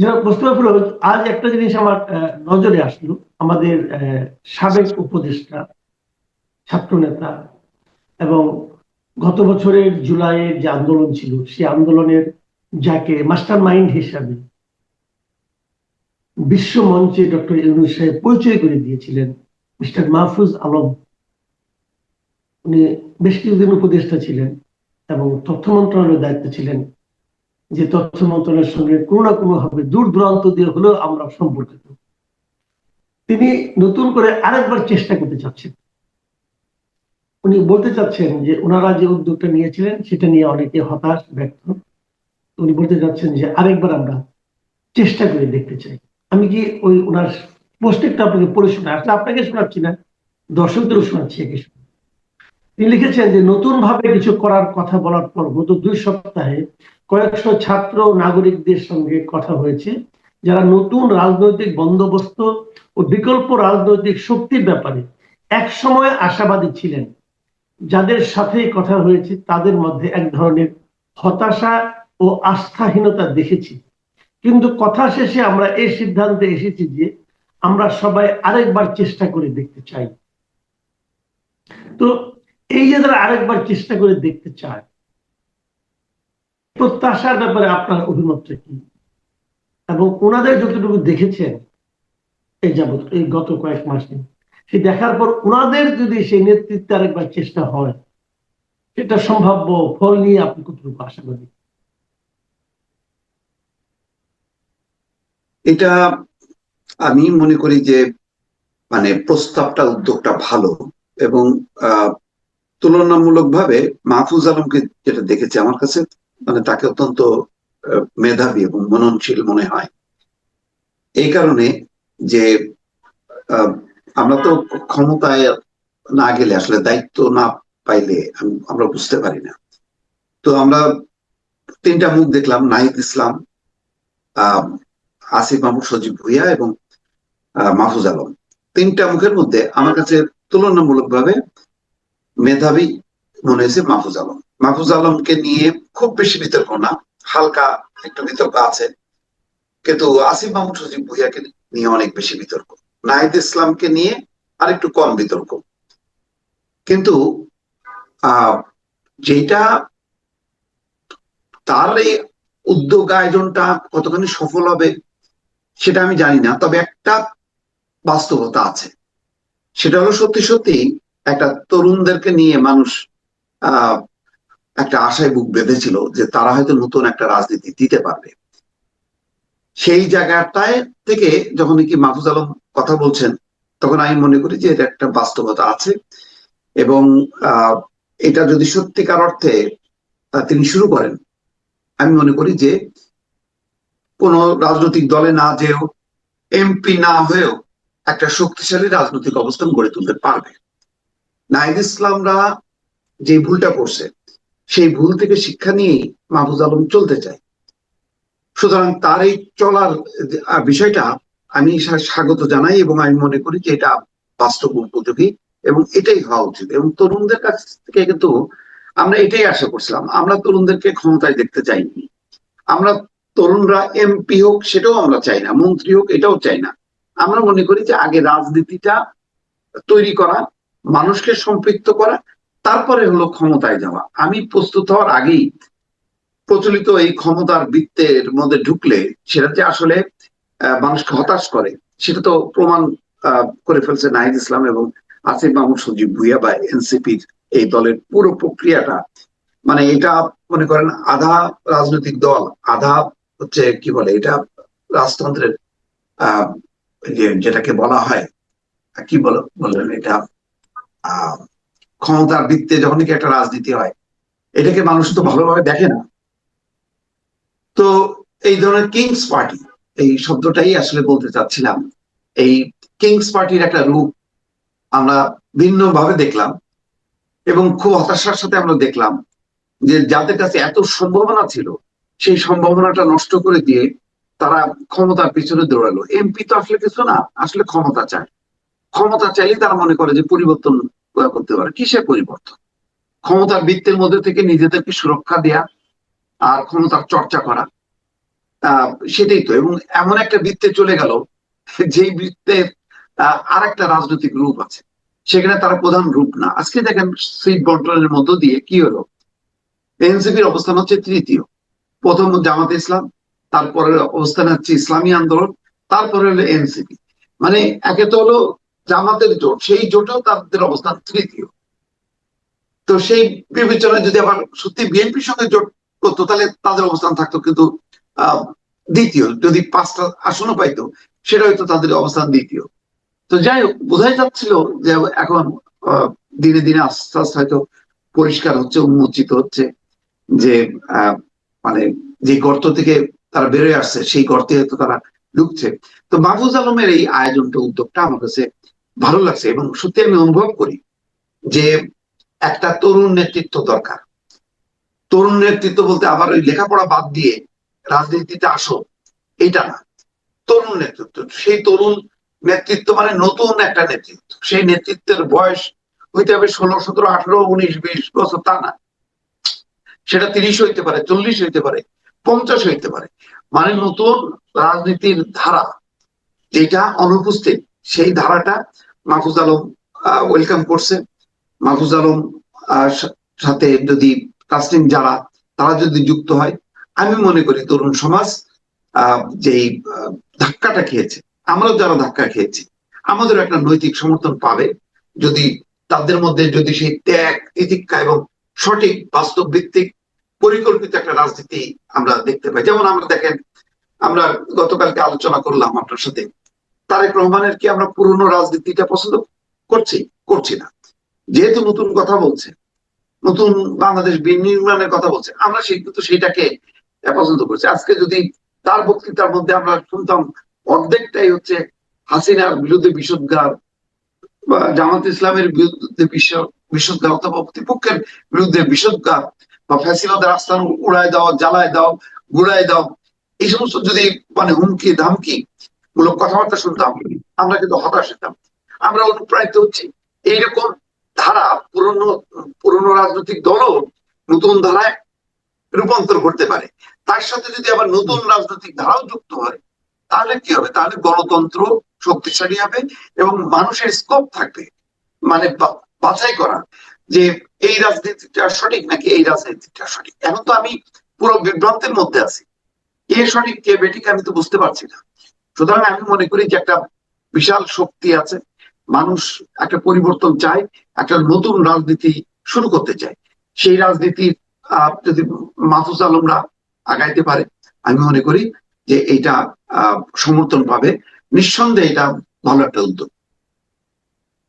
ফিরোজ আজ একটা জিনিস আমার নজরে আসলো, আমাদের সাবেক উপদেষ্টা ছাত্রনেতা এবং গত বছরের জুলাইয়ের যে আন্দোলন ছিল, সেই আন্দোলনের যাকে মাস্টার মাইন্ড হিসাবে বিশ্ব মঞ্চে ডক্টর ইউনুস সাহেব পরিচয় করে দিয়েছিলেন, মিস্টার মাহফুজ আলম। উনি বেশ কিছুদিন উপদেষ্টা ছিলেন এবং তথ্য মন্ত্রণালয়ের দায়িত্ব ছিলেন। যে তথ্য মন্ত্রণালয়ের সঙ্গে কোনো না কোনো ভাবে দূর দূরান্ত দিয়ে হলেও আমরা সম্পর্কিত। তিনি নতুন করে আরেকবার চেষ্টা করতে চাচ্ছেন। উনি বলতে চাচ্ছেন যে ওনারা যে উদ্যোগটা নিয়েছিলেন, সেটা নিয়ে অনেকে হতাশ ব্যক্ত উনি বলতে চাচ্ছেন যে আরেকবার আমরা চেষ্টা করে দেখতে চাই। আমি কি ওই ওনার পোস্টেরটা আপনাকে পড়ে শোনা আসলে আপনাকে শোনাচ্ছি না, দর্শকদেরও শোনাচ্ছি একে তিনি লিখেছেন যে নতুন ভাবে কিছু করার কথা বলার পর গত দুই সপ্তাহে কয়েকশো ছাত্র নাগরিকদের সঙ্গে কথা হয়েছে, যারা নতুন রাজনৈতিক বন্দোবস্ত ও বিকল্প রাজনৈতিক শক্তির ব্যাপারে এক সময় আশাবাদী ছিলেন। যাদের সাথে কথা হয়েছে, তাদের মধ্যে এক ধরনের হতাশা ও আস্থাহীনতা দেখেছি। কিন্তু কথা শেষে আমরা এই সিদ্ধান্তে এসেছি যে আমরা সবাই আরেকবার চেষ্টা করে দেখতে চাই। তো এই যে তারা আরেকবার চেষ্টা করে দেখতে চায় প্রত্যাশার ব্যাপারে আপনার অভিমতটা কি? এবং ওনাদের যতটুকু দেখেছেন এই যাবৎ, এই গত কয়েক মাসে, সে দেখার পর ওনাদের যদি সেই নেতৃত্বে আরেকবার চেষ্টা হয়, সেটা সম্ভাব্য ফল নিয়ে আপনি কতটুকু আশাবাদী এটা আমি মনে করি যে মানে প্রস্তাবটা, উদ্যোগটা ভালো এবং তুলনামূলকভাবে মাহফুজ আলমকে যেটা দেখেছি আমার কাছে মানে তাকে অত্যন্ত মেধাবী এবং মননশীল মনে হয়। এই কারণে যে আমরা তো ক্ষমতায় না গেলে আসলে দায়িত্ব না পাইলে আমরা বুঝতে পারি না। তো আমরা তিনটা মুখ দেখলাম, নাহিদ ইসলাম আহ আসিফ মাহমুদ সজীব ভুইয়া এবং মাহফুজ আলম। তিনটা মুখের মধ্যে আমার কাছে তুলনামূলকভাবে মেধাবী মনে হয়েছে মাহফুজ আলম। মাহফুজ আলমকে নিয়ে খুব বেশি বিতর্ক না, হালকা একটু বিতর্ক আছে। কিন্তু আসিফ মাহমুদ সজীব ভুইয়াকে নিয়ে অনেক বেশি বিতর্ক। নাহিদ ইসলামকে নিয়ে আরেকটু কম বিতর্ক। কিন্তু যেটা তার এই উদ্যোগ আয়োজনটা কতখানি সফল হবে সেটা আমি জানি না, তবে একটা বাস্তবতা আছে। সেটা হলো সত্যি সত্যি একটা তরুণদেরকে নিয়ে মানুষ, আহ একটা আশায় বুক বেঁধেছিল যে তারা হয়তো নতুন একটা রাজনীতি দিতে পারবে। সেই জায়গাটায় থেকে যখন কি মাহফুজ আলম কথা বলছেন, তখন আমি মনে করি যে এটা একটা বাস্তবতা আছে এবং এটা যদি সত্যিকার অর্থে তিনি শুরু করেন, আমি মনে করি যে কোন রাজনৈতিক দলে না যেও এমপি না হয়েও একটা শক্তিশালী রাজনৈতিক অবস্থান গড়ে তুলতে পারবে। নাহিদ ইসলামরা যে ভুলটা করছে সেই ভুল থেকে শিক্ষা নিয়েই মাহফুজ আলম চলতে চায়। সুতরাং তার এই চলার বিষয়টা আমি স্বাগত জানাই এবং আমি মনে করি যে এটা বাস্তব উপযোগী এবং এটাই হওয়া উচিত। এবং তরুণদের কাছ থেকে কিন্তু আমরা এটাই আশা করছিলাম, আমরা তরুণদেরকে ক্ষমতায় দেখতে চাইনি। আমরা তরুণরা এমপি হোক সেটাও আমরা চাই না, মন্ত্রী হোক এটাও চাই না। আমরা মনে করি যে আগে রাজনীতিটা তৈরি করা, মানুষকে সম্পৃক্ত করা তারপরে হলো ক্ষমতায় যাওয়া। আমি প্রস্তুত হওয়ার আগেই প্রচলিত এই ক্ষমতার বৃত্তের মধ্যে ঢুকলে সেটা যে আসলে মানুষকে হতাশ করে, সেটা তো প্রমাণ করে ফেলছে নাহিদ ইসলাম এবং আসিফ মাহমুদ সজীব ভুইয়া বা এনসিপির এই দলের পুরো প্রক্রিয়াটা। মানে এটা মনে করেন আধা রাজনৈতিক দল, আধা হচ্ছে কি বলে, এটা রাজতন্ত্রের যেটাকে বলা হয়, কি বল, বললেন এটা? আহ ক্ষমতার ভিত্তিতে যখন নাকি একটা রাজনীতি হয়, এটাকে মানুষ তো ভালোভাবে দেখে না। তো এই ধরনের কিংস পার্টি এই শব্দটাই আসলে বলতে চাচ্ছিলাম। এই কিংস পার্টির একটা রূপ আমরা ভিন্ন ভাবে দেখলাম এবং খুব হতাশার সাথে আমরা দেখলাম যে যাদের কাছে এত সম্ভাবনা ছিল, সেই সম্ভাবনাটা নষ্ট করে দিয়ে তারা ক্ষমতার পিছনে দৌড়ালো। এমপি তো আসলে কিছু না, আসলে ক্ষমতা চায়। ক্ষমতা চাইলেই তারা মনে করে যে পরিবর্তন করতে পারে। কিসের পরিবর্তন? ক্ষমতার বৃত্তের মধ্যে থেকে নিজেদেরকে সুরক্ষা দেয়া আর ক্ষমতার চর্চা করা সেটাই তো। এবং এমন একটা বৃত্তে চলে গেল, যেই বৃত্তের আর একটা রাজনৈতিক রূপ আছে। সেখানে তারা প্রধান রূপ না। আজকে দেখেন সিট বন্টনের মধ্য দিয়ে কি হলো? এনসিপির অবস্থান হচ্ছে তৃতীয়। প্রথম জামাত ইসলাম, তারপরে অবস্থান হচ্ছে ইসলামী আন্দোলন, তারপরে হলো এনসিপি। মানে একে তো হলো জামাতের জোট, সেই জোটেও তাদের অবস্থান তৃতীয়। তো সেই বিবেচনায় যদি আবার সত্যি বিএনপির সঙ্গে জোট করতো, তাহলে তাদের অবস্থান থাকতো কিন্তু দ্বিতীয়। যদি পাঁচটা আসনও পাইতো, সেটা হয়তো তাদের অবস্থান দ্বিতীয়। তো যাই হোক, বোঝাই যাচ্ছিল যে এখন দিনে দিনে আস্তে আস্তে হয়তো পরিষ্কার হচ্ছে, উন্মোচিত হচ্ছে যে মানে যে গর্ত থেকে তারা বেরোয় আসছে, সেই গর্তে হয়তো তারা ঢুকছে। তো মাহফুজ আলমের এই আয়োজনটা উদ্যোগটা আমার কাছে ভালো লাগছে এবং সত্যি আমি অনুভব করি যে একটা তরুণ নেতৃত্ব দরকার। তরুণ নেতৃত্ব বলতে আবার ওই লেখাপড়া বাদ দিয়ে রাজনীতিতে আসো এটা না। তরুণ নেতৃত্ব, সেই তরুণ নেতৃত্ব মানে নতুন একটা নেতৃত্ব। সেই নেতৃত্বের বয়স হইতে হবে ষোলো, সতেরো, আঠারো, উনিশ, বিশ বছর, তা না। সেটা তিরিশ হইতে পারে, চল্লিশ হইতে পারে, পঞ্চাশ হইতে পারে। মানে নতুন রাজনীতির ধারা, যেটা অনুপস্থিত, সেই ধারাটা মাহফুজ আলম ওয়েলকাম করছে। মাহফুজ আলম সাথে যদি কাস্টিং যারা তারা যদি যুক্ত হয় আমি মনে করি তরুণ সমাজ আহ, ধাক্কাটা খেয়েছে আমরাও যারা ধাক্কা খেয়েছি আমাদের একটা নৈতিক সমর্থন পাবে। যদি তাদের মধ্যে যদি সেই ত্যাগ তিতিক্ষা এবং সঠিক বাস্তব ভিত্তিক পরিকল্পিত একটা রাজনীতি আমরা দেখতে পাই। যেমন আমরা দেখেন আমরা গতকালকে আলোচনা করলাম আপনার সাথে তারেক রহমানের কি আমরা পুরনো রাজনীতিটা পছন্দ করছি? করছি না। যেহেতু নতুন কথা বলছে, নতুন বাংলাদেশ বিনির্মাণের কথা বলছে, আমরা সেই কিন্তু সেইটাকে পছন্দ করছি। আজকে যদি তার বক্তৃতার মধ্যে আমরা শুনতাম অর্ধেকটাই হচ্ছে হাসিনার বিরুদ্ধে বিষোদ্গার বা জামাত ইসলামের বিরুদ্ধে বিষোদ্গার অথবা প্রতিপক্ষের বিরুদ্ধে বিষোদ্গার বা ফ্যাসিবাদের আস্থান উড়ায় দাও, জ্বালায় দাও, গুড়ায় দাও, এই সমস্ত যদি মানে হুমকি, ধামকি মূলক কথাবার্তা শুনতাম, আমরা কিন্তু হতাশ হতাম। আমরা অনুপ্রাণিত হচ্ছি। এইরকম ধারা পুরনো পুরনো রাজনৈতিক দলও নতুন ধারায় রূপান্তর করতে পারে। তার সাথে যদি আবার নতুন রাজনৈতিক ধারাও যুক্ত হয়, তাহলে কি হবে? তাহলে গণতন্ত্র শক্তিশালী হবে এবং মানুষের স্কোপ থাকবে। মানে বাছাই করা যে এই রাজনীতিটা সঠিক নাকি এই রাজনীতিটা সঠিক। এখন তো আমি পুরো বিভ্রান্তের মধ্যে আছি। কে সঠিক কে বেঠিক আমি তো বুঝতে পারছি না। সুতরাং আমি মনে করি যে একটা বিশাল শক্তি আছে। মানুষ একটা পরিবর্তন চায়, একটা নতুন রাজনীতি শুরু করতে চায়। সেই রাজনীতির যদি মাহফুজ আলমরা আগাইতে পারে, আমি মনে করি যে এটা সমর্থন পাবে। নিঃসন্দেহে এটা ভালো একটা উদ্যোগ।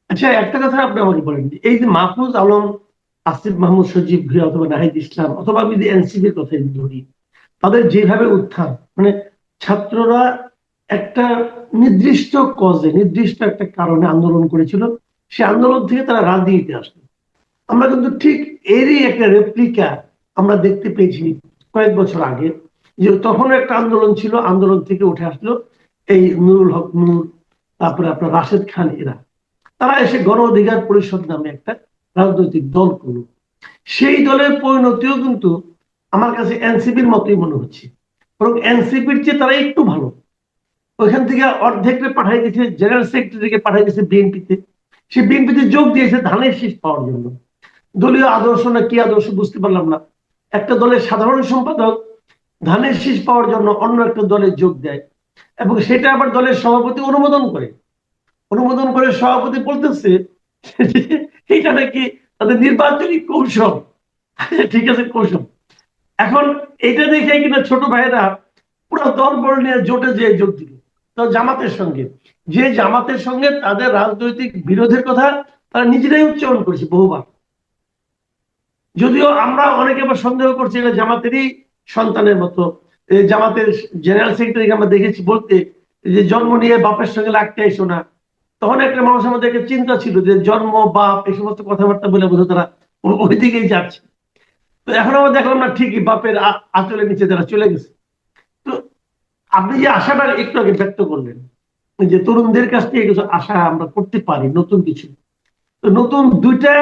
আচ্ছা একটা কথা আপনি আমাকে বলেন। এই যে মাহফুজ আলম, আসিফ মাহমুদ সজীব অথবা নাহিদ ইসলাম অথবা আমি যদি এনসিপির কথা ধরি, তাদের যেভাবে উত্থান মানে ছাত্ররা একটা নির্দিষ্ট কজে নির্দিষ্ট একটা কারণে আন্দোলন করেছিল, সে আন্দোলন থেকে তারা রাজনীতিতে আসলো। আমরা কিন্তু ঠিক এরই একটা রেপ্লিকা আমরা দেখতে পেয়েছি কয়েক বছর আগে, যে তখন একটা আন্দোলন ছিল, আন্দোলন থেকে উঠে আসলো এই নুরুল হক নুর, তারপরে আপনার রাশেদ খান, এরা। তারা এসে গণ অধিকার পরিষদ নামে একটা রাজনৈতিক দল করল। সেই দলের পরিণতিও কিন্তু আমার কাছে এনসিপির মতোই মনে হচ্ছে। বরং এনসিপির চেয়ে তারা একটু ভালো। ওইখান থেকে অর্ধেককে পাঠাই দিয়েছে জেনারেল সেক্রেটারিকে পাঠাই দিয়েছে বিএনপিতে সে বিএনপিতে যোগ দিয়েছে ধানের শীষ পাওয়ার জন্য। দলীয় আদর্শ না কি আদর্শ বুঝতে পারলাম না। একটা দলের সাধারণ সম্পাদক ধানের শীষ পাওয়ার জন্য অন্য একটা দলে যোগ দেয় এবং সেটা আবার দলের সভাপতি অনুমোদন করে। অনুমোদন করে সভাপতি বলতেছে এটা নাকি তাদের নির্বাচনী কৌশল। ঠিক আছে, কৌশল। এখন এটা দেখে কিনা ছোট ভাইয়েরা পুরো দল বল নিয়ে জোটে যে যোগ দিল। তো জামাতের সঙ্গে। যে জামাতের সঙ্গে তাদের রাজনৈতিক বিরোধের কথা তারা নিজেরাই উচ্চারণ করেছে বহুবার। যদিও আমরা অনেকে আবার সন্দেহ করছি এটা জামাতেরই সন্তানের মতো। জামাতের জেনারেল সেক্রেটারিকে আমরা দেখেছি বলতে যে জন্ম নিয়ে বাপের সঙ্গে লাগতে আইসো না। তখন একটা মানুষ আমাদের একটা চিন্তা ছিল যে জন্ম, বাপ এই সমস্ত কথাবার্তা বলে বোধ তারা ওই দিকেই যাচ্ছে। তো এখন আমরা দেখলাম না ঠিকই বাপের আঁচলের নিচে তারা চলে গেছে। আপনি যে আশাটা একটু আগে ব্যক্ত করলেন যে তরুণদের কাছ থেকে কিছু আশা আমরা করতে পারি, নতুন কিছু। নতুন দুইটা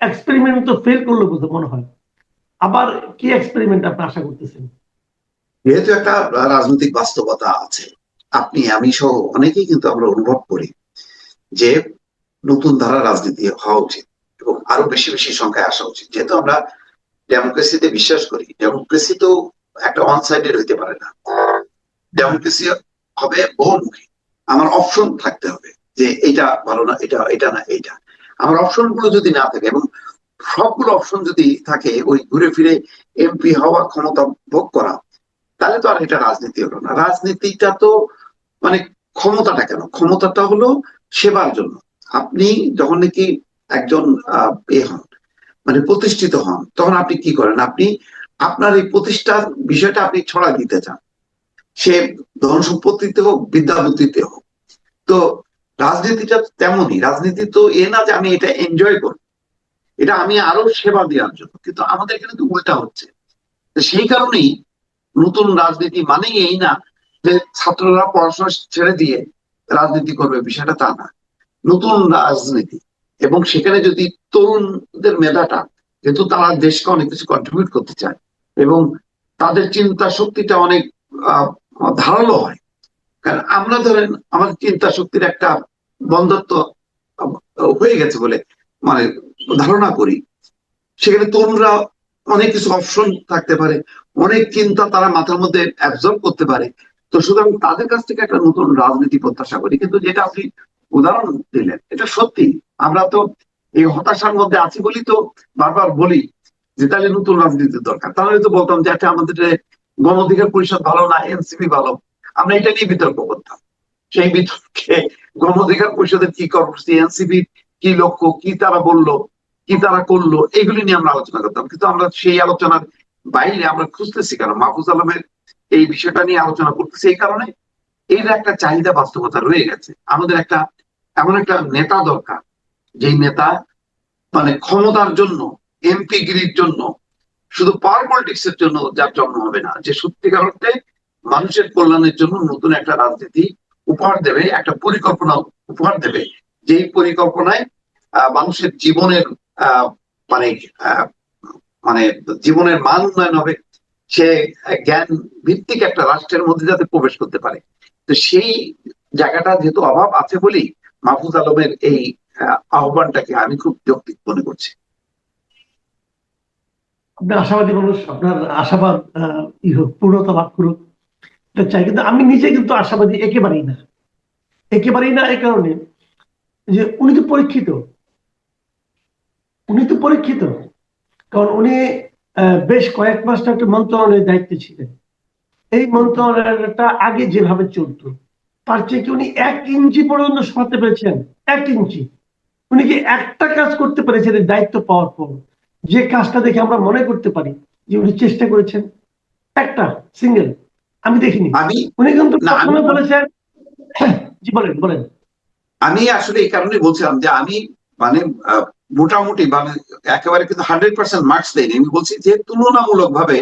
এক্সপেরিমেন্ট তো ফেল করল বোধ মনে হয়। আবার কি এক্সপেরিমেন্ট আপনি আশা করতেছেন? যেহেতু একটা রাজনৈতিক বাস্তবতা আছে, আপনি, আমি সহ অনেকেই কিন্তু আমরা অনুভব করি যে নতুন ধারা রাজনীতি হওয়া উচিত এবং আরও বেশি বেশি সংখ্যায় আসা উচিত। যেহেতু আমরা ডেমোক্রেসিতে বিশ্বাস করি ডেমোক্রেসি তো একটা ওয়ান সাইডেড হইতে পারে না। ডেমোক্রেসি হবে বহুমুখী। আমার অপশন থাকতে হবে যে এটা ভালো না, এটা এটা না, এইটা। আমার অপশনগুলো যদি না থাকে এবং সবগুলো অপশন যদি থাকে, ওই ঘুরে ফিরে এমপি হওয়া ক্ষমতা ভোগ করা, তাহলে তো আর এটা রাজনীতি হলো না। রাজনীতিটা তো মানে ক্ষমতাটা কেন? ক্ষমতাটা হলো সেবার জন্য। আপনি যখন নাকি একজন এ হন মানে প্রতিষ্ঠিত হন, তখন আপনি কি করেন? আপনি আপনার এই প্রতিষ্ঠার বিষয়টা আপনি ছড়া দিতে চান। সে ধন সম্পত্তিতে হোক বিদ্যা বুদ্ধিতে হোক। তো রাজনীতিটা তেমনই। রাজনীতি তো এ না যে আমি এটা এনজয় করি। এটা আমি আরও সেবা দেওয়ার জন্য। কিন্তু আমাদের এখানে তো উল্টা হচ্ছে। সেই কারণেই নতুন রাজনীতি মানেই এই না যে ছাত্ররা পড়াশোনা ছেড়ে দিয়ে রাজনীতি করবে, বিষয়টা তা না। নতুন রাজনীতি। এবং সেখানে যদি তরুণদের মেধাটা, যেহেতু তারা দেশকে অনেক কিছু কন্ট্রিবিউট করতে চায়, এবং তাদের চিন্তা শক্তিটা অনেক ধারালো হয়। কারণ আমরা ধরেন আমাদের চিন্তা শক্তির একটা বন্ধত্ব হয়ে গেছে বলে মানে ধারণা করি। সেখানে তরুণরা অনেক কিছু অপশন থাকতে পারে, অনেক চিন্তা তারা মাথার মধ্যে অ্যাবজর্ব করতে পারে। তো সুতরাং তাদের কাছ থেকে একটা নতুন রাজনীতি প্রত্যাশা করি। কিন্তু যেটা আপনি উদাহরণ দিলেন, এটা সত্যি। আমরা তো এই হতাশার মধ্যে আছি বলি তো বারবার বলি যে তাহলে নতুন রাজনীতির দরকার। তাহলে তো বলতাম যে আচ্ছা আমাদের গণ অধিকার পরিষদ ভালো না, এনসিপি ভালো, আমরা এটা নিয়ে বিতর্ক করতাম। সেই বিতর্কে গণ অধিকার পরিষদের কি কর্মসূচি, এনসিপি কি লক্ষ্য, কি তারা বলল, কি তারা করল, এগুলি নিয়ে আমরা আলোচনা করতাম। কিন্তু আমরা সেই আলোচনার বাইরে আমরা খুঁজতেছি কারণ মাহফুজ আলমের এই বিষয়টা নিয়ে আলোচনা করতেছি এই কারণে। এর একটা চাহিদা বাস্তবতা রয়ে গেছে। আমাদের একটা, এমন একটা নেতা দরকার, যেই নেতা মানে ক্ষমতার জন্য, এমপি গিরির জন্য শুধু পাওয়ার পলিটিক্স এর জন্য যার জন্ম হবে না যে সত্যিকার অর্থে মানুষের কল্যাণের জন্য নতুন একটা রাজনীতি উপহার দেবে একটা পরিকল্পনা উপহার দেবে। যেই পরিকল্পনায় মানুষের জীবনের মানে মানে জীবনের মান উন্নয়ন হবে সে জ্ঞান ভিত্তিক একটা রাষ্ট্রের মধ্যে যাতে প্রবেশ করতে পারে। তো সেই জায়গাটা যেহেতু অভাব আছে বলেই মাহফুজ আলমের এই আহ, আহ্বানটাকে আমি খুব যৌক্তিক মনে করছি। আপনি আশাবাদী মানুষ, আপনার আশাবাদ ই হোক, পূর্ণতা লাভ করুক, এটা চাই। কিন্তু আমি নিজে কিন্তু আশাবাদী একেবারেই না। একেবারেই না এই কারণে যে উনি তো পরীক্ষিত। উনি তো পরীক্ষিত। কারণ উনি বেশ কয়েক মাস একটা মন্ত্রণালয়ের দায়িত্বে ছিলেন। এই মন্ত্রণালয়টা আগে যেভাবে চলতো, তার চেয়ে কি উনি এক ইঞ্চি পর্যন্ত সরাতে পেরেছেন? এক ইঞ্চি। উনি কি একটা কাজ করতে পেরেছেন দায়িত্ব পাওয়ার পর? যে কাজটা দেখে আমরা মনে করতে পারি যে উনি চেষ্টা করেছেন একটা সিঙ্গেল আমি দেখিনি। উনি কিন্তু বলেছেন জি বলেন বলেন। আমি আসলে এই কারণে বলছিলাম যে আমি মানে মোটামুটি মানে একেবারে কিন্তু হান্ড্রেড পার্সেন্ট মার্কস দেয়নি আমি বলছি যে তুলনামূলক ভাবে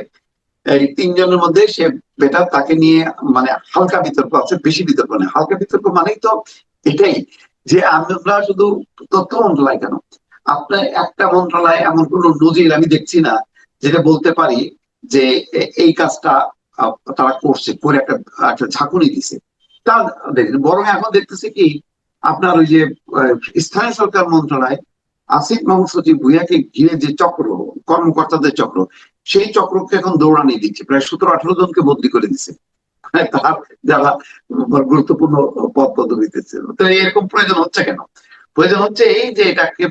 এই তিনজনের মধ্যে সে বেটার তাকে নিয়ে মানে হালকা বিতর্ক আছে বেশি বিতর্ক নেই। হালকা বিতর্ক মানেই তো এটাই যে আমরা শুধু তথ্য মন্ত্রণালয় কেন? আপনার একটা মন্ত্রণালয় এমন কোন নজির আমি দেখছি না, যেটা বলতে পারি যে এই কাজটা তারা করছে, করে একটা একটা ঝাঁকুনি দিছে। তা দেখেন, বরং এখন দেখতেছি কি, আপনার ওই যে স্থানীয় সরকার মন্ত্রণালয়, আসিফ মাহমুদ সচিব ভুইয়াকে ঘিরে যে চক্র, কর্মকর্তাদের চক্র, সেই চক্রকে এখন দৌড়ানি দিচ্ছে। প্রায় সতেরো, আঠারো জনকে বদলি করে দিচ্ছে তার যারা গুরুত্বপূর্ণ পদ পদবিতে ছিল তো এরকম প্রয়োজন হচ্ছে কেন? প্রয়োজন হচ্ছে এই যে এটাকে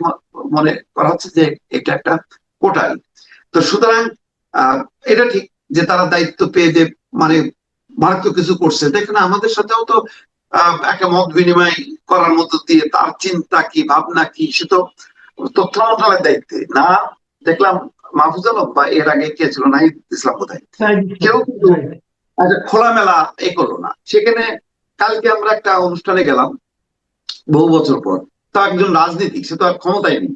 মনে করা হচ্ছে যে এটা একটা কোটাল তো সুতরাং এটা ঠিক যে তারা দায়িত্ব পেয়ে যে মানে মারাত্মক কিছু করছে। দেখেন আমাদের সাথেও তো একটা মত বিনিময় করার মধ্য দিয়ে তার চিন্তা কি ভাবনা কি সে তো তথ্য মন্ত্রণালয়ের দায়িত্বে। না দেখলাম মাহফুজ আলম বা এর আগে কে ছিল? নাহিদ ইসলাম। বোধহয় কেউ কিন্তু খোলামেলা এ করল না। সেখানে কালকে আমরা একটা অনুষ্ঠানে গেলাম বহু বছর পর। তো একজন রাজনীতিক, সে তো আর ক্ষমতায় নেই।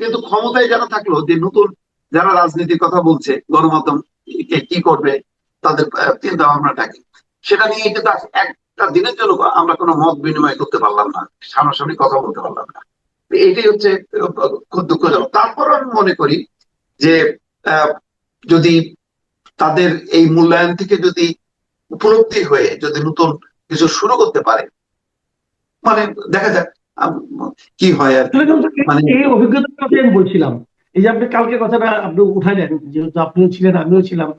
কিন্তু ক্ষমতায় যারা থাকল, যে নতুন যারা রাজনীতির কথা বলছে, গণমাধ্যম কে করবে, তাদের চিন্তা ভাবনাটা কি সেটা নিয়ে কিন্তু একটা দিনের জন্য আমরা কোনো মত বিনিময় করতে পারলাম না, সামনাসামনি কথা বলতে পারলাম না। এটাই হচ্ছে খুব দুঃখজনক। তারপর আমি মনে করি যে যদি তাদের এই মূল্যায়ন থেকে যদি উপলব্ধি হয়ে যদি নতুন কিছু শুরু করতে পারে মানে দেখা যাক কি হয় আর মানে- এই অভিজ্ঞতার কথা আমি বলছিলাম। এই যে আপনি কালকে কথাটা আপনি উঠাইলেন যেহেতু আপনিও ছিলেন আমিও ছিলাম।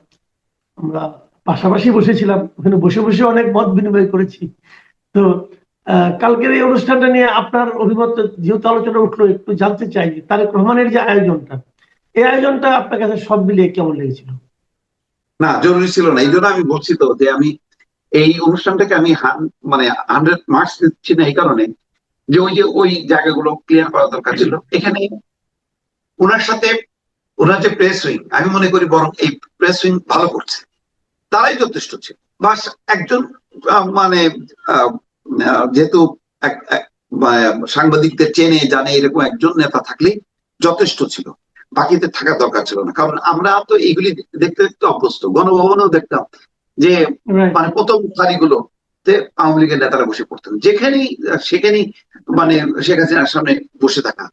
আমরা পাশাপাশি বসেছিলাম ওখানে বসে বসে অনেক মত বিনিময় করেছি। তো কালকের এই অনুষ্ঠানটা নিয়ে আপনার অভিমত যেহেতু আলোচনা উঠল একটু জানতে চাই তারেক রহমানের যে আয়োজনটা এই আয়োজনটা আপনার কাছে সব মিলিয়ে কেমন লেগেছিল? না জরুরি ছিল না। এই জন্য আমি বলছি তো যে আমি এই অনুষ্ঠানটাকে আমি মানে হান্ড্রেড মার্কস দিচ্ছি না এই কারণে। যে ওই যে ওই জায়গাগুলো ক্লিয়ার করা দরকার ছিল। এখানে ওনার সাথে ওনার যে প্রেস উইং আমি মনে করি বরং এই প্রেস উইং ভালো করছে। তারাই যথেষ্ট ছিল। বাস একজন মানে যেহেতু বা- সাংবাদিকদের চেনে জানে এরকম একজন নেতা থাকলেই যথেষ্ট ছিল। বাকিদের থাকা দরকার ছিল না। কারণ আমরা তো এইগুলি দেখতে দেখতে অভ্যস্ত। গণভবনেও দেখতাম যে মানে প্রথম সারিগুলো আওয়ামী লীগের নেতারা বসে পড়তেন। যেখানেই সেখানেই মানে শেখ হাসিনার সামনে বসে থাকা।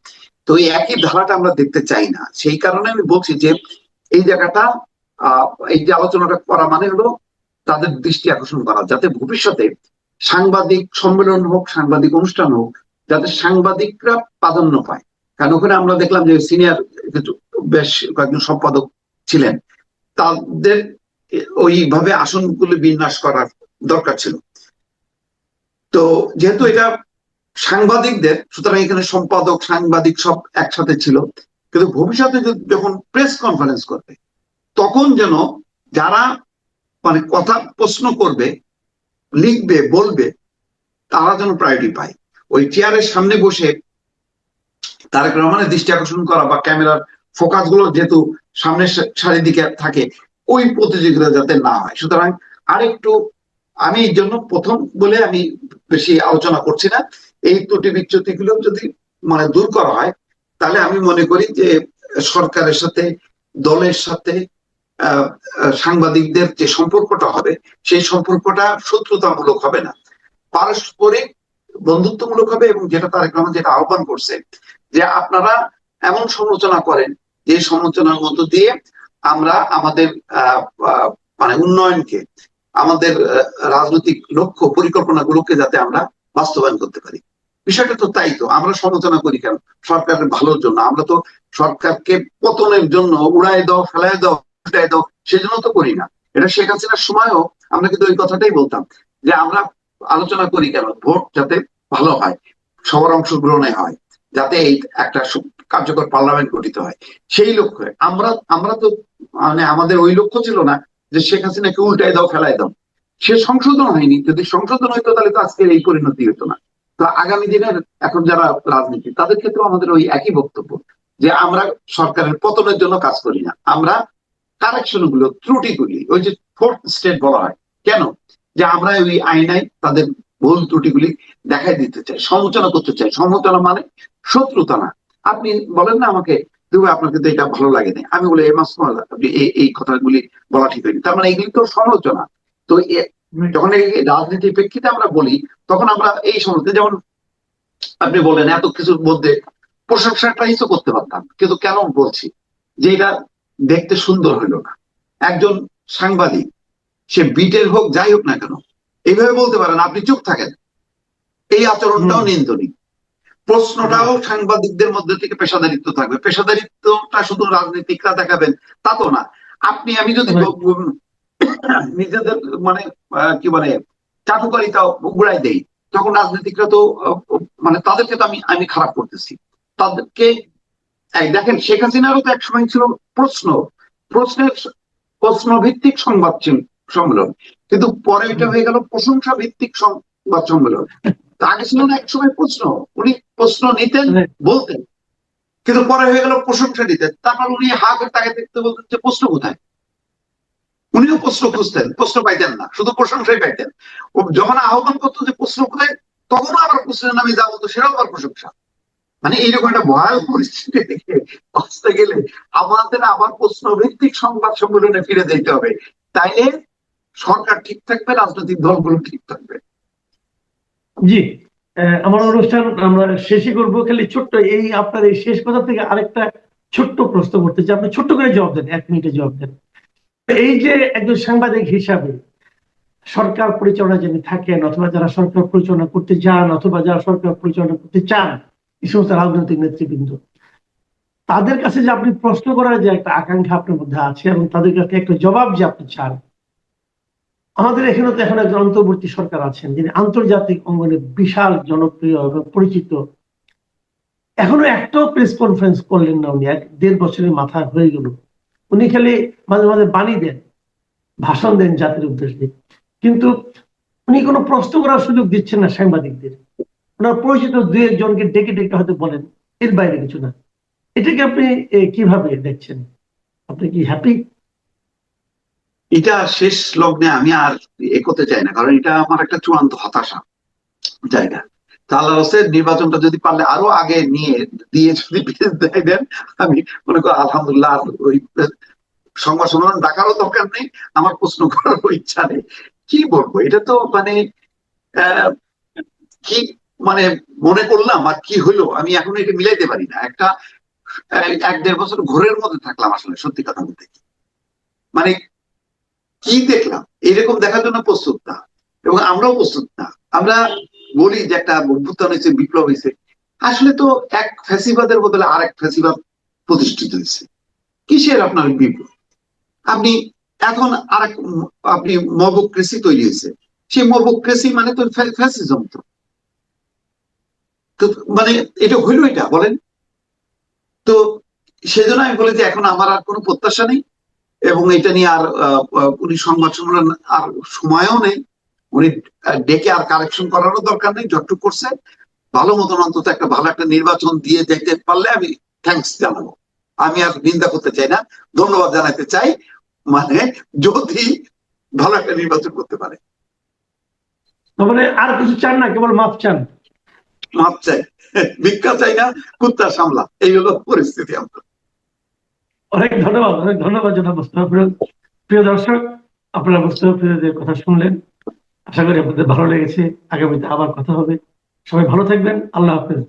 তো এই একই ধারাটা আমরা দেখতে চাই না। সেই কারণে আমি বলছি যে এই জায়গাটা এই যে আলোচনাটা করা মানে হলো তাদের দৃষ্টি আকর্ষণ করা, যাতে ভবিষ্যতে সাংবাদিক সম্মেলন হোক, সাংবাদিক অনুষ্ঠান হোক, যাতে সাংবাদিকরা প্রাধান্য পায়। কারণ ওখানে আমরা দেখলাম যে সিনিয়র বেশ কয়েকজন সম্পাদক ছিলেন। তাদের ওইভাবে আসনগুলো বিন্যাস করার দরকার ছিল। তো যেহেতু এটা সাংবাদিকদের, সুতরাং এখানে সম্পাদক, সাংবাদিক সব একসাথে ছিল। কিন্তু ভবিষ্যতে যখন প্রেস কনফারেন্স করবে, তখন যেন যারা মানে কথা প্রশ্ন করবে, লিখবে, বলবে, তারা যেন প্রায়োরিটি পায়। ওই চেয়ারের সামনে বসে তারেক রহমানের দৃষ্টি আকর্ষণ করা বা ক্যামেরার ফোকাসগুলো যেহেতু সামনের সা- সারির দিকে থাকে, ওই প্রতিযোগিতা যাতে না হয়। সুতরাং আরেকটু আমি এই জন্য প্রথম বলে আমি বেশি আলোচনা করছি না। এই ত্রুটি বিচ্যুতি গুলো যদি মানে দূর করা হয়, তাহলে আমি মনে করি যে সরকারের সাথে, দলের সাথে সাংবাদিকদের যে সম্পর্কটা হবে, সেই সম্পর্কটা শত্রুতামূলক হবে না। পারস্পরিক বন্ধুত্বমূলক হবে এবং যেটা তারেক রহমান যেটা আহ্বান করছে, যে আপনারা এমন সমালোচনা করেন, যে সমালোচনার মধ্য দিয়ে আমরা আমাদের মানে উন্নয়নকে, আমাদের রাজনৈতিক লক্ষ্য পরিকল্পনাগুলোকে যাতে আমরা বাস্তবায়ন করতে পারি। বিষয়টা তো তাই তো, আমরা সমালোচনা করি কেন? সরকারের ভালোর জন্য। আমরা তো সরকারকে পতনের জন্য উড়াই দাও, ফেলাই দাও, উল্টাই দাও, সেজন্য তো করি না। এটা শেখ হাসিনার সময়ও আমরা কিন্তু ওই কথাটাই বলতাম, যে আমরা আলোচনা করি কেন? ভোট যাতে ভালো হয়, সবার অংশগ্রহণে হয়, যাতে এই একটা কার্যকর পার্লামেন্ট গঠিত হয়। সেই লক্ষ্যে আমরা আমরা তো মানে আমাদের ওই লক্ষ্য ছিল না যে শেখ হাসিনাকে উল্টাই দাও, ফেলাই দাও। সে সংশোধন হয়নি। যদি সংশোধন হইতো তাহলে তো আজকের এই পরিণতি হতো না। তো আগামী দিনের এখন যারা রাজনীতি, তাদের ক্ষেত্রেও আমাদের ওই একই বক্তব্য, যে আমরা সরকারের পতনের জন্য কাজ করি না। আমরা কারেকশনগুলো ত্রুটিগুলি ওই যে ফোর্থ স্টেট বলা হয়, কেন? যে আমরা ওই আইনায় তাদের ভুল ত্রুটিগুলি দেখাই দিতে চাই, সমালোচনা করতে চাই। সমালোচনা মানে শত্রুতা না। আপনি বলেন না আমাকে দুবে আপনার কিন্তু এটা ভালো লাগে না আমি বলি এই মাস এই কথাগুলি বলা ঠিক হয়নি। তার মানে এগুলি তো সমালোচনা। তো যখন এই রাজনীতির প্রেক্ষিতে আমরা বলি তখন আমরা এই সমস্ত যেমন আপনি বলেন এত কিছুর মধ্যে প্রশংসাটাই তো করতে পারতাম। কিন্তু কেন বলছি? যে এটা দেখতে সুন্দর হইল না। একজন সাংবাদিক সে বিটের হোক যাই হোক না কেন এইভাবে বলতে পারেন আপনি চুপ থাকেন। এই আচরণটাও। নিন্দনীয়। প্রশ্নটাও সাংবাদিকদের মধ্যে থেকে পেশাদারিত্ব থাকবে। পেশাদারিত্বটা শুধু রাজনীতিকরা দেখাবেন তা তো না। আপনি আমি যদি নিজেদের মানে কি মানে চাটুকারিতা উড়াই দেই। তখন রাজনীতিকরা তো মানে তাদেরকে তো আমি আমি খারাপ করতেছি। তাদেরকে দেখেন শেখ হাসিনারও তো এক সময় ছিল প্রশ্ন। প্রশ্নের প্রশ্ন ভিত্তিক সংবাদ সম্মেলন। কিন্তু পরে এটা হয়ে গেল প্রশংসা ভিত্তিক সংবাদ সম্মেলন। আগে ছিল না এক সময় প্রশ্ন। উনি প্রশ্ন নিতেন বলতেন। কিন্তু পরে হয়ে গেল প্রশংসা নিতেন তারপর উনি হা করে তাকে দেখতে বলতেন যে প্রশ্ন কোথায়? উনিও প্রশ্ন খুঁজতেন, প্রশ্ন পাইতেন না, শুধু প্রশংসাই পাইতেন। যখন আহ্বান করতো যে প্রশ্ন কোথায়, তখনও আবার প্রশ্নের নামে যা বলতো সেটাও আবার প্রশংসা। মানে এইরকম একটা ভয়াল পরিস্থিতি থেকে আসতে গেলে আমাদের আবার প্রশ্ন ভিত্তিক সংবাদ সম্মেলনে ফিরে যেতে হবে। তাইলে সরকার ঠিক থাকবে, রাজনৈতিক দলগুলো ঠিক থাকবে। জি আমার অনুষ্ঠান আমরা শেষই করব। খালি ছোট্ট এই আপনার এই শেষ কথা থেকে আরেকটা ছোট্ট প্রশ্ন করতে চাই। আপনি ছোট্ট করে জবাব দেন, এক মিনিটে জবাব দেন। এই যে একজন সাংবাদিক হিসাবে সরকার পরিচালনা যিনি থাকেন, অথবা যারা সরকার পরিচালনা করতে যান, অথবা যারা সরকার পরিচালনা করতে চান, এই সমস্ত রাজনৈতিক নেতৃবৃন্দ, তাদের কাছে যে আপনি প্রশ্ন করার যে একটা আকাঙ্ক্ষা আপনার মধ্যে আছে এবং তাদের কাছে একটা জবাব যে আপনি চান, আমাদের এখানে তো এখন একজন অন্তর্বর্তী সরকার আছেন, যিনি আন্তর্জাতিক অঙ্গনে বিশাল জনপ্রিয় এবং পরিচিত। এখনও একটাও প্রেস কনফারেন্স করলেন না উনি, এক দেড় বছরের মাথা হয়ে গেল। উনি খালি মাঝে মাঝে বাণী দেন ভাষণ দেন জাতির উদ্দেশ্যে। কিন্তু উনি কোনো প্রশ্ন করার সুযোগ দিচ্ছেন না সাংবাদিকদের। ওনার পরিচিত দুই একজনকে ডেকে ডেকে হয়তো বলেন এর বাইরে কিছু না। এটাকে আপনি এ, কীভাবে দেখছেন? আপনি কি হ্যাপি এটা শেষ লগ্নে আমি আর এগোতে চাই না কারণ এটা আমার একটা চূড়ান্ত হতাশা জায়গা। তা আল্লাহ নির্বাচনটা যদি পারলে আরও আগে নিয়ে দিয়ে যদি পেজ দেয় দেন, আমি মনে করি আলহামদুলিল্লাহ আর ওই সংবাদ সম্মেলন ডাকারও দরকার নেই, আমার প্রশ্ন করার ইচ্ছা নেই। কি বলব? এটা তো মানে কি মানে মনে করলাম আর কি হলো, আমি এখন এটা মিলাইতে পারি না। একটা এক দেড় বছর ঘোরের মধ্যে থাকলাম আসলে, সত্যি কথা বলতে। মানে কি দেখলাম? এরকম দেখার জন্য প্রস্তুত না, এবং আমরাও প্রস্তুত না। আমরা বলি যে একটা অভ্যুত্থান হয়েছে, বিপ্লব হয়েছে। আসলে তো এক ফ্যাসিবাদের বদলে আর এক ফ্যাসিবাদ প্রতিষ্ঠিত হয়েছে। কিসের আপনার বিপ্লব? আপনি এখন আর এক আপনি মবক্রেসি তৈরি হয়েছে। সেই মবক্রেসি মানে তো ফ্যাসিজম তো। মানে এটা হইল এটা, বলেন। তো সেজন্য আমি বলি যে এখন আমার আর কোনো প্রত্যাশা নেই। এবং এটা নিয়ে আর উনি সংবাদ সম্মেলন আর সময়ও নেই। উনি ডেকে আর কারেকশন করারও দরকার নেই যতটুকু করছে। ভালো মতন অন্তত একটা ভালো একটা নির্বাচন দিয়ে যেতে পারলে আমি থ্যাঙ্কস জানাব। আমি আর নিন্দা করতে চাই না ধন্যবাদ জানাতে চাই। মানে যদি ভালো একটা নির্বাচন করতে পারে। মানে আর কিছু চান না কেবল মাপ চান? মাপ চাই। ভিক্ষা চাই না কুত্তা সামলা। এই হলো পরিস্থিতি আমরা। অনেক ধন্যবাদ অনেক ধন্যবাদ জনাব মোস্তফা প্রিয় দর্শক আপনারা মোস্তফা কথা শুনলেন। আশা করি আপনাদের ভালো লেগেছে। আগামীতে আবার কথা হবে। সবাই ভালো থাকবেন। আল্লাহ হাফেজ।